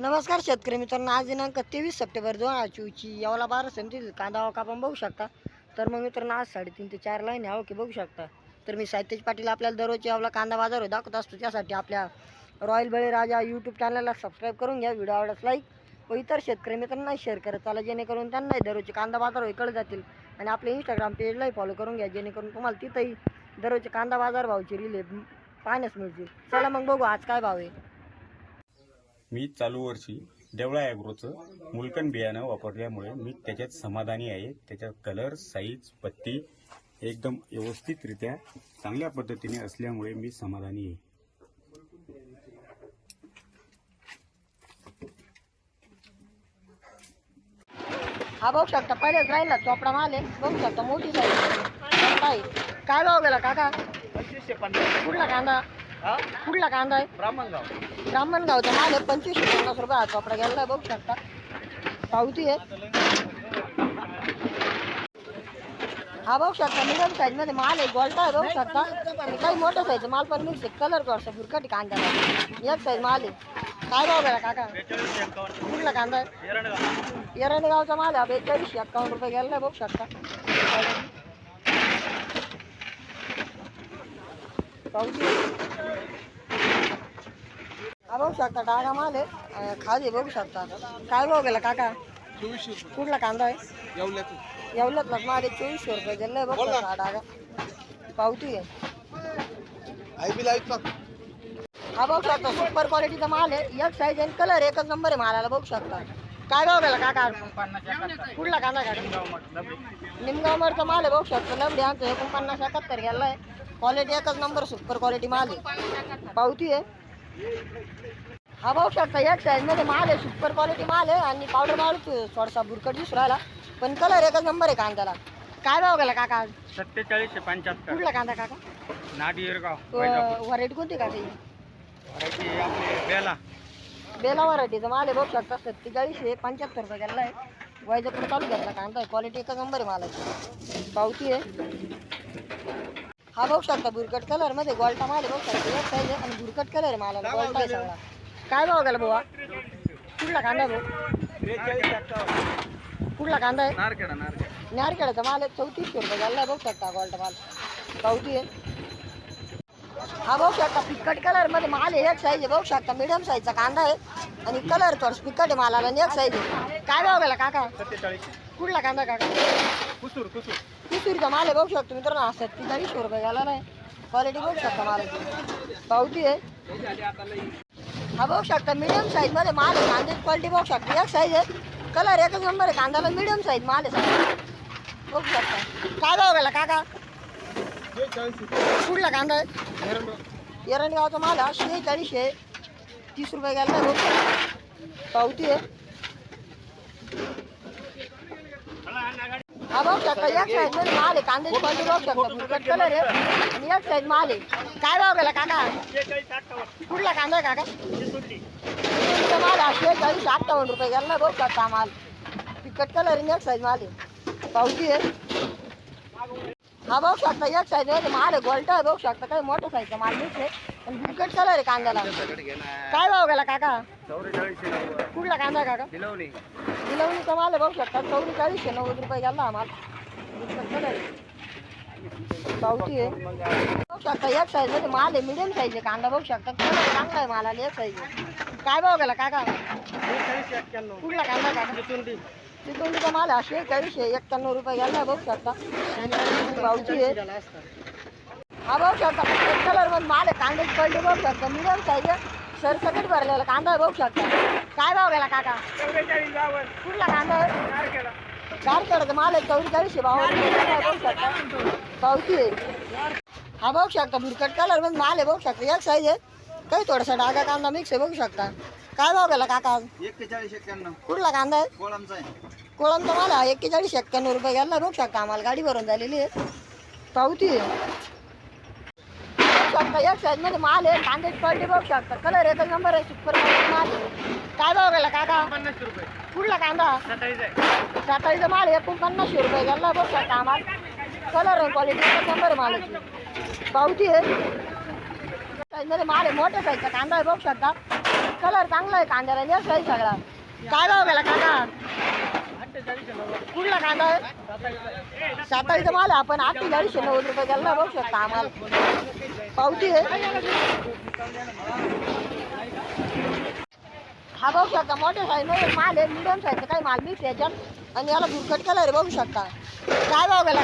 नमस्कार शेतकरी मित्रांनो आज दिनांक तेवीस सप्टेंबर दोन हजार चोवीसची यावला बारा समिती कांदा वाका आपण बघू शकता. तर मग मित्रांनो आज साडेतीन ते चार लाईन यावं की बघू शकता. तर मी साहित्यज पाटील आपल्याला दररोज यावला कांदा बाजार दाखवत असतो. त्यासाठी आपल्या रॉयल बळीराजा यूट्यूब चॅनलला सबस्क्राईब करून घ्या व्हिडिओ आवडत लाईक व इतर शेतकरी मित्रांना शेअर करत चाला जेणेकरून त्यांनाही दररोजचे कांदा बाजार इकडे जातील. आणि आपल्या इंस्टाग्राम पेजलाही फॉलो करून घ्या जेणेकरून तुम्हाला तिथंही दररोजचे कांदा बाजार भावची रिले पाहण्यास मिळतील. चला मग बघू आज काय भाव आहे. मी चालू वर्षी देवळा ॲग्रोचं मुलकन बियाणं वापरल्यामुळे मी त्याच्यात समाधानी आहे. त्याच्यात कलर साईज पत्ती एकदम व्यवस्थितरित्या चांगल्या पद्धतीने असल्यामुळे मी समाधानी आहे. हा बघू शकता पहिलेच राहिला चोपडा माल आहे. बघू शकता मोठी साईज काय काय भाव गेला काका? पंचवीसशे पन्नास. कुठला कांदा? कुठला कांदा आहे? ब्राह्मणगाव. ब्राह्मणगावचा माल आहे पंचवीसशे पन्नास रुपये हा चोपडा गेला बघू शकता. पावती आहे. हा बघू शकता मिडियम साईजमध्ये माल आहे गोल्टा आहे बघू शकता. आणि काही मोठं साईज माल पण मिक्स आहे कलर थोडासा बुरकटी कांद्याला एक साईज माल आहे. काय भाव गेला काका? कुठला कांदा आहे? एरंडगावचा माल आहे बेचाळीसशे एक्कावन्न रुपये गेला बघू शकता. हा बघू शकता डागा माल आहे खाली बघू शकता काय भाव गेला काका कुठला कांदा आहे येवल्यात एवढ्यात माल आहे चोवीसशे रुपये गेले बघू हा डागा पावती आहे हा बघू शकता सुपर क्वालिटीचा माल आहे एक साईज आणि कलर एकच नंबर आहे मालाला बघू शकता काय भाव गेला काका कुठला कांदा काका निमगावमरचा माल आहे बघू शकतो लबडी आमचं एकोणपन्नास एकाहत्तर गेलाय. क्वालिटी एकच नंबर सुपर क्वालिटी माल आहे. पावती आहे. हा बघू शकता एक साईजमध्ये माल आहे सुपर क्वालिटी माल आहे. आणि पावडर माल थोडासा बुरकट दिसू राहिला. पण कलर एकच नंबर आहे कांद्याला. काय भाव गेला काका सत्तेचाळीसशे पंच्याहत्तर. कुठला कांदा काका? नाडी व्हरायटी कोणती का ती? व्हरायटी आपली बेला. बेला व्हरायटीचा माल आहे बघू शकता सत्तेचाळीसशे पंच्याहत्तर रुपये गेला आहे. चालू घेतला कांदा आहे. क्वालिटी एकच नंबर आहे मालाची. पावती आहे. हा बघू शकता बुरकट कलरमध्ये गोल्टा माल आहे बघू शकता. एक साईज आहे आणि बुरकट कलर आहे मालाला. गोल्टा आहे सगळा. काय भाव गेला भाऊ कुठला कांदा आहे भाऊ कुठला कांदा आहे? नारखेडा नारखेडा. नारखेडाचा माल आहे. चौतीसशे रुपये गेला बघू शकता गोल्टा माल. पावती आहे. हा बघू शकता पिकट कलरमध्ये माल आहे एक साईज आहे. बघू शकता मिडियम साईजचा कांदा आहे. आणि कलर थोडं पिकट आहे मालाला आणि एक साईज आहे. काय भाव गेला काका? कुठला कांदा काका? कुसूर कुसूर. माल आहे बघू शकतो मित्रांनो हा सत्तेचाळीसशे रुपये गेला नाही. क्वालिटी बघू शकता मालाची पावती आहे. हा बघू शकता मिडियम साईजमध्ये माल आहे कांद्याची क्वालिटी बघू शकता. एक साईज आहे. कलर एकच नंबर आहे कांद्याला मिडियम साईज माल आहे. बघू शकता. काय भाव गेला काका? कुठला कांदा आहे? एरंडगावचा माल हा आहे. तीस रुपये गेला आहे बघू पावती आहे. हा बघू शकता एक साईडमध्ये माल आहे. कांद्याची क्वालिटी बघू शकता बुरकट कलर आहे. आणि एक साईड माल आहे. काय भाव गेला काका? कुठला कांदा आहे काका? तुमचा माल हा शेहेचाळीस अठ्ठावन्न रुपये गेला बघू शकता माल. कट कलर आणि एक साईज माल आहे. पावती आहे. हा बघू शकता एक साईजमध्ये माल आहे गोल्टा बघू शकता काय मोठं साईज माल मिक्स आहे आणि बिकट कलर आहे कांद्याला. काय भाव गेला काका? कुठला कांदा काका? दिलवणी विलवणीचा माल आहे बघू शकता आहे नव्वद रुपये गेला हा माल. बिकट कलर आहे. बघू शकता एक साईजमध्ये माल आहे मिडियम साईज आहे कांदा बघू शकता कलर चांगला आहे मालाला एक साईज काय भाव गेला काका? कुठला कांदा काका? चितुंडी चितुंडीचा माल आहे शेहेचाळीसशे एक्क्याण्णव रुपये गेला बघू शकता पावती आहे हा बघू शकता कलरमध्ये माल आहे कांद्याची क्वालिटी बघू शकता मिडियम साईज आहे. सरसकट भरलेला कांदा बघू शकता काय भाव गेला काका? कुठला कांदा नारखेडा गारखेडाचा माल आहे रुपये गेला आहे, बघू शकता पावती आहे. हा बघू शकता बुरकट कलरमध्ये माल आहे बघू शकता एक साईज आहे. काही थोडासा डागा कांदा मिक्स आहे बघू शकता काय भाव गेला काका? एक्केचाळीस एक्क्याण्णव. कुठला कांदा आहे? कोळामचा आहे. माल आहे एक्केचाळीस एक्क्याण्णव रुपये गेला बघू शकता आम्हाला गाडी भरून झालेली आहे. पावती आहे. शकता एक साईजमध्ये माल आहे कांद्याची क्वालिटी बघू शकता. कलर एकच नंबर आहे सुपर माल आहे. काय भाव गेला काका? पन्नासशे रुपये. कुठला कांदा? सत्तावीस आहे. माल आहे एकोणपन्नासशे रुपये गेला बघू शकता आम्हाला कलर क्वालिटी नंबर आहे मालाची पावती आहे. साईजमध्ये माल आहे मोठ्या साईजचा कांदा आहे बघू शकता. कलर चांगला आहे कांद्याला नेस आहे सगळा. काय भाव गेला नव्वद कुठला कांदा आहे? साताळीचा माल आपण अठ्ठेचाळीसशे नव्वद रुपये गेला बघू शकता आम्हाला. पावती आहे. हा बघू शकता मोठ्या साईजमध्ये माल आहे मिडियम साईजचा काही माल मिक्स याच्यात आणि याला भुरकट कलर बघू शकता. काय भाव गेला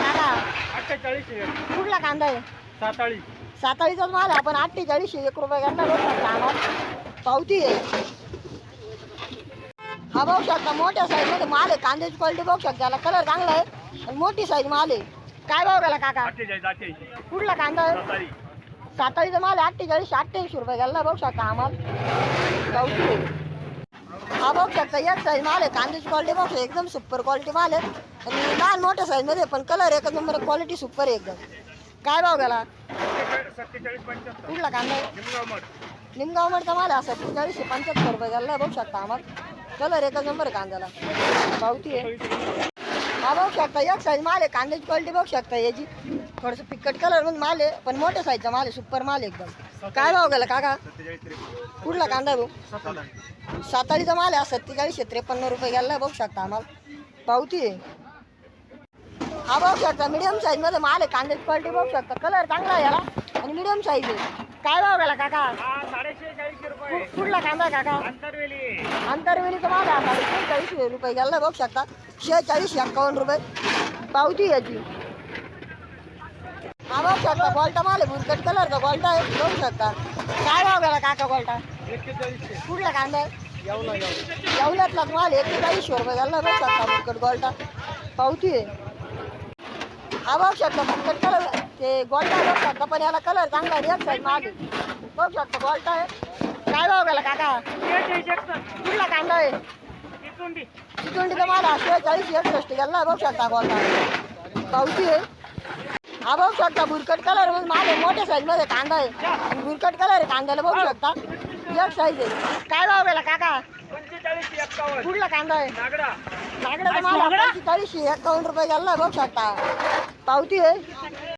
अठ्ठेचाळीसशे कुठला कांदा आहे? साताळी साताळीचाच माल आहे. आपण अठ्ठेचाळीसशे एक रुपये घ्यायला बघू शकता आम्हाला. पावती आहे. हा बघू शकता मोठ्या साईजमध्ये माल आहे. कांद्याची क्वालिटी बघू शकता. याला कलर चांगला आहे आणि मोठी साईज माल आहे. काय भाव गेला काका? अठ्ठेचाळीस कुठला कांदा आहे? सातारी. साताळीचा माल आहे अठ्ठेचाळीसशे अठ्ठ्याऐंशी रुपये घ्यायला बघू शकता आम्हाला पावती आहे. हा बघू शकता एक साईज माल आहे. कांद्याची क्वालिटी बघू शकता. एकदम सुपर क्वालिटी माल आहे. आणि लहान मोठ्या साईजमध्ये पण कलर एकच नंबर क्वालिटी सुपर आहे एकदम. काय भाव गेला? कुठला कांदा आहे? निमगाव मडचा माल आहे चाळीसशे पंच्याहत्तर रुपये घालला बघू शकता आम्हाला कलर एकच नंबर कांद्याला? पावती आहे. हा बघू शकता एक साईज माल आहे. कांद्याची क्वालिटी बघू शकता याची. थोडंसं फिक्कट कलर मग माल आहे पण मोठ्या साईजचा माल आहे सुपर माल आहे एकदम. काय भाव गेला काका? कुठला कांदा भाऊ? सातारीचा माल आहे सत्तेचाळीसशे त्रेपन्न रुपये घ्यायला बघू शकता आम्हाला पावती आहे. हा बघू शकता मिडियम साईजमध्ये माल आहे. कांद्याची क्वालिटी बघू शकता. कलर चांगला आहे याला. आणि मिडियम साईज आहे. काय भाव गेला काका? साडेशे चाळीसशे रुपये. कुठला कांदा आहे काका. अंतरवेली. आंतरवेलीचा माल आहे साडे चाळीस रुपये घ्यायला बघू शकता. शेहेचाळीस एक्कावन्न रुपये. पावती याची. हा बघू शकता गोल्टा माल आहे बुरकट कलरचा गोल्टा आहे बघू शकता. काय भाव गेला काका गोल्टा? एक्केचाळीसशे. कुठला कांदा आहे. यावला यावला. एवढ्यातलाच माल एक्केचाळीसशे रुपये घालला बघू शकता बुरकट गोल्टा. पावती आहे. हा बघू शकता बुरकट कलर ते गोल्टा बघू शकता पण याला कलर चांगला एक साईड आहे बघू शकता गोल्टा आहे. काय भाव गेला काका? शेहेचाळीस कुठला कांदा आहे? इतुंडी चितुंडीचा माल आहे चाळीस एकसष्ट गेला बघू शकता गोल्टा पावती आहे. हा बघू शकता बुरकट कलर आहे. मोठ्या साईजमध्ये कांदा आहे. बुरकट कलर आहे कांद्याला बघू शकता. एक साईज आहे. काय भाव गेला काका? कुठला कांदा आहे? नागडा? माल एकावन्न रुपये गेला बघू शकता. पावती आहे.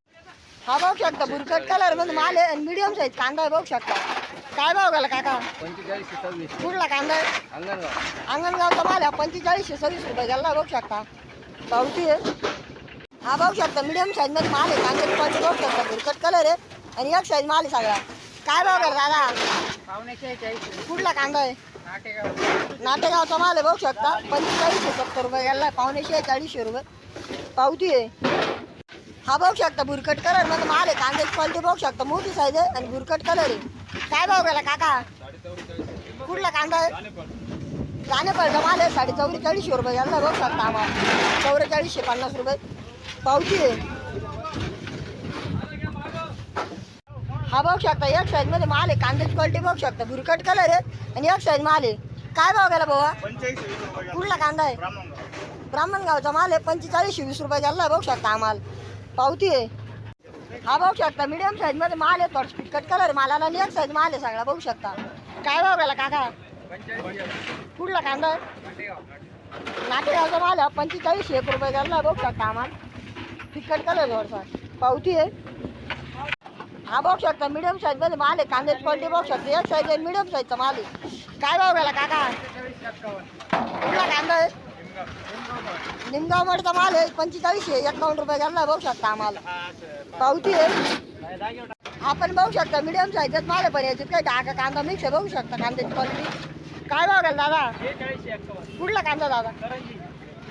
हा बघू शकता. बुरकट कलरमध्ये माल आहे आणि मिडियम साईज कांदा आहे बघू शकता. काय भाव गेला काका? कुठला कांदा आहे? अंगणगाव. अंगणगावचा माल आहे. पंचेचाळीसशे सव्वीस रुपये गेला बघू शकता. पावती आहे. हा बघू शकता. मिडियम साईजमध्ये माल आहे. कांद्याची क्वालिटी बघू शकता. बुरकट कलर आहे. आणि एक साईज माल आहे सगळा. काय भाव गेला दादा? कुठला कांदा आहे? नाटेगाव. नाटेगावचा माल आहे बघू शकता. पंचेचाळीसशे सत्तर रुपये गेला पावणे चाळीसशे रुपये. पावती आहे. हा बघू शकता बुरकट कलर मग माल आहे कांद्याची क्वालिटी बघू शकता मोठी साईज आहे आणि बुरकट कलर आहे. काय भाव गेला काका? कुठला कांदा आहे? गाणेपळचा माल आहे साडे चौवेचाळीसशे रुपये यांना बघू शकता आम्हाला. चौवेचाळीसशे पन्नास रुपये. पावती आहे. हा बघू शकता एक साईजमध्ये माल आहे कांद्याची क्वालिटी बघू शकता बुरकट कलर आहे आणि एक साईज माल आहे. काय भाव गेला भावा? कुठला कांदा आहे? ब्राह्मण गावचा माल आहे पंचेचाळीसशे वीस रुपये गेला बघू शकता आम्हाला. पावती आहे. हा बघू शकता मीडियम साईजमध्ये माल आहे थोडं फिटकट कलर मालाला आणि एक साईज माल आहे सगळा बघू शकता. काय भाव गेला काका? कुठला कांदा? नाटेगावचा माल पंचेचाळीस एक रुपये गेला बघू शकता आम्हाला. फिटकट कलर थोडसा. पावती आहे. हा बघू शकता मिडियम साईजमध्ये माल आहे कांद्याची क्वालिटी बघू शकता. एक साईज आहे मीडियम साईजचा माल आहे. काय भाव गेला काका? कुठला कांदा आहे? निमगाव मडचा माल आहे पंचेचाळीसशे एकावन्न रुपये घ्यायला बघू शकता आम्हाला. पावती आहे. आपण बघू शकता मिडियम साईजच माल आहे पण याच्यात काय डाका कांदा मिक्स आहे बघू शकता कांद्याची क्वालिटी काय भाव घ्याल दादा? कुठला कांदा दादा?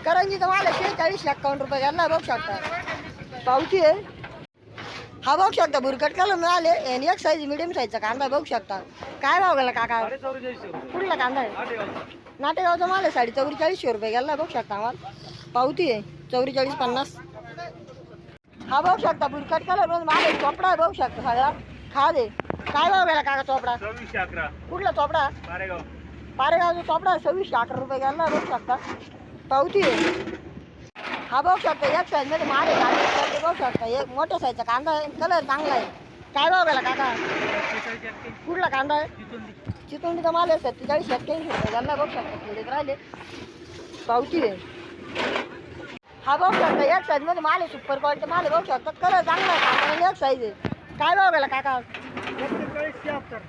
करंजीचा माल आहे शेहेचाळीसशे एकावन्न रुपये घ्यायला बघू शकता. पावती आहे. हा बघू शकता बुरकट कलर मिळाले आणि एक साईज मीडियम साईजचा कांदा बघू शकता. काय भाव गेला काका? कुठला कांदा आहे? नाटेगाव नाटेगावचा माल आहे साडे चौवेचाळीसशे रुपये गेला. बघू शकता आम्हाला. पावती आहे चौवेचाळीस पन्नास. हा बघू शकता बुरकट कलर माल आहे चोपडा आहे बघू शकता सगळा. खा दे काय भाव गेला काका चोपडा? कुठला चोपडा? पारेगावचा चोपडा आहे सव्वीसशे अकरा रुपये गेला. बघू शकता. पावती आहे. हा बघू शकता एक साईजमध्ये माल आहे कांदा बघू शकता एक मोठ्या साईजचा कांदा आहे कलर चांगला आहे. काय भाव गेला काका? कुठला कांदा आहे? चितुंडीचा माल आहे सत्तेचाळीस एक्क्याऐंशी रुपये. घालला बघू शकता थोडेच राहिले. पावती आहे हा बघू शकता एक साईजमध्ये माल आहे सुपर क्वालिटी माल आहे बघू शकता कलर चांगला आहे कांदा एक साईज आहे. काय भाव गेला काका?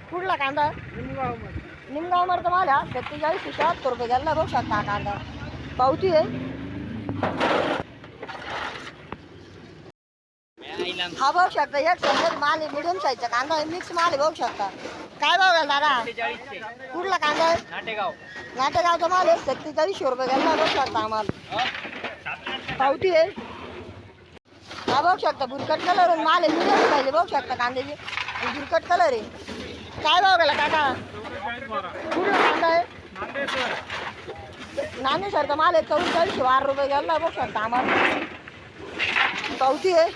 कुठला कांदा? निमगाव निमगाव मरता माल हा सत्तेचाळीस शहात्तर रुपये. गेला बघू शकता हा कांदा. पावती आहे हा बघू शकता एक समजा माल आहे मिडियम साईजचा कांदा आहे मिक्स माल आहे बघू शकता काय भाव गेला दादा कुठला कांदा आहे नाटेगाव नाटेगावचा माल आहे सत्तेचाळीसशे रुपये घ्यायला बघू शकता आम्हाला पावती आहे हा बघू शकता बुरकट कलर आहे माल आहे मिडियम साईज बघू शकता कांद्याची बुरकट कलर आहे काय भाव गेला काका कुठला कांदा आहे नाणे सर माल मला चौवेचाळीसशे बारा रुपये गेला बघ सर आम्हाला. पावती आहे.